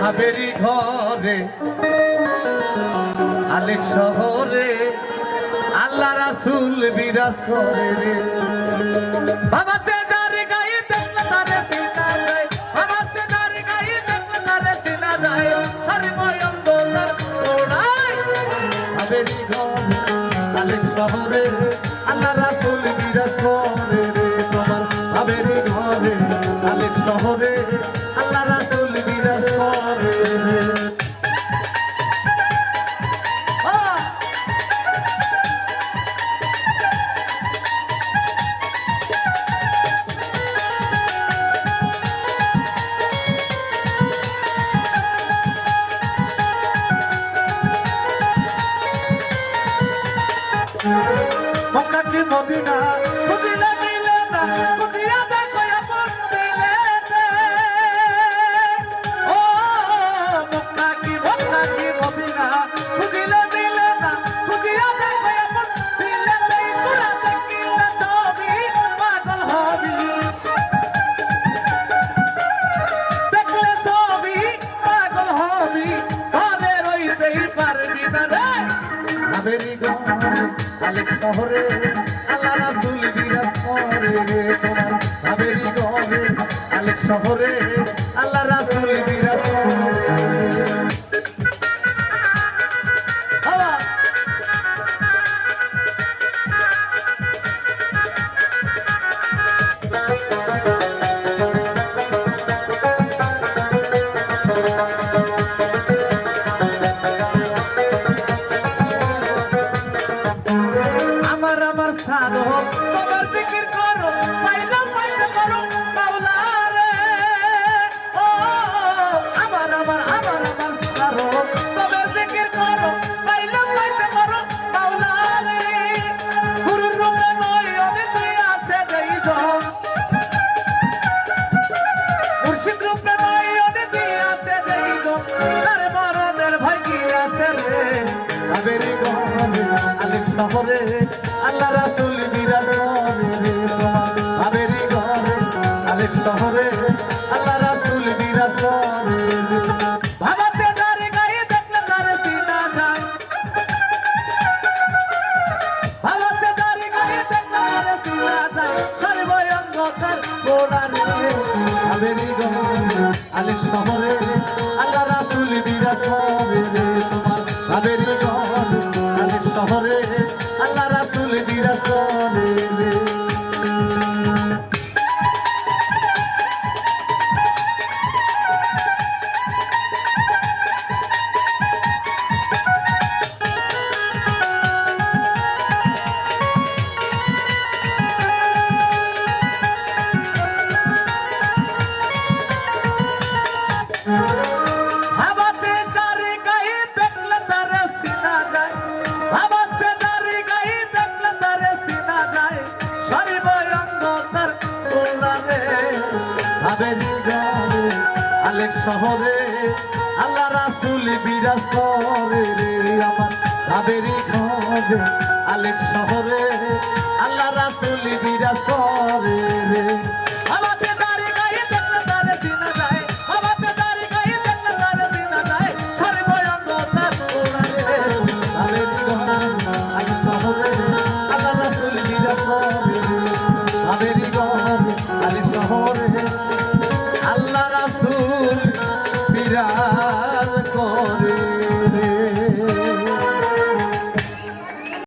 ভাবেরি ঘরে আলেক শহরে আল্লাহ রাসুল বিরাজ করে রে। বাবা মদিনা খুঁজিলে মিলে না খুঁজিয়া দেখো আপন রে। ও, মক্কা কি মক্কা কি, মদিনা, খুঁজিলে মিলে না, খুঁজিয়া দেখো আপন মিলে নেই তোরা দেখিলে ছবি পাগল হবি। দেখলে ছবি পাগল হবি, ঘরে রইতেই পারবি না রে। আবেরি ঘরে শহরে আল্লাহ রাসূল বিরাজ করে তোমার আবেরি ঘরে আলেক শহরে আবেরি গহনে আলেক শহরে, আল্লাহ রাসূল বিরাজ করে রে তোমার। আবেরি গহনে আলেক শহরে, আল্লাহ রাসূল বিরাজ করে রে। বাবা ভাবেনি আলেক শহরে, আল্লাহ রাসুল বিরাজ করে রে আমার ভাবেরি ঘরে। আলেক শহরে, আল্লাহ রাসুল বিরাজ করে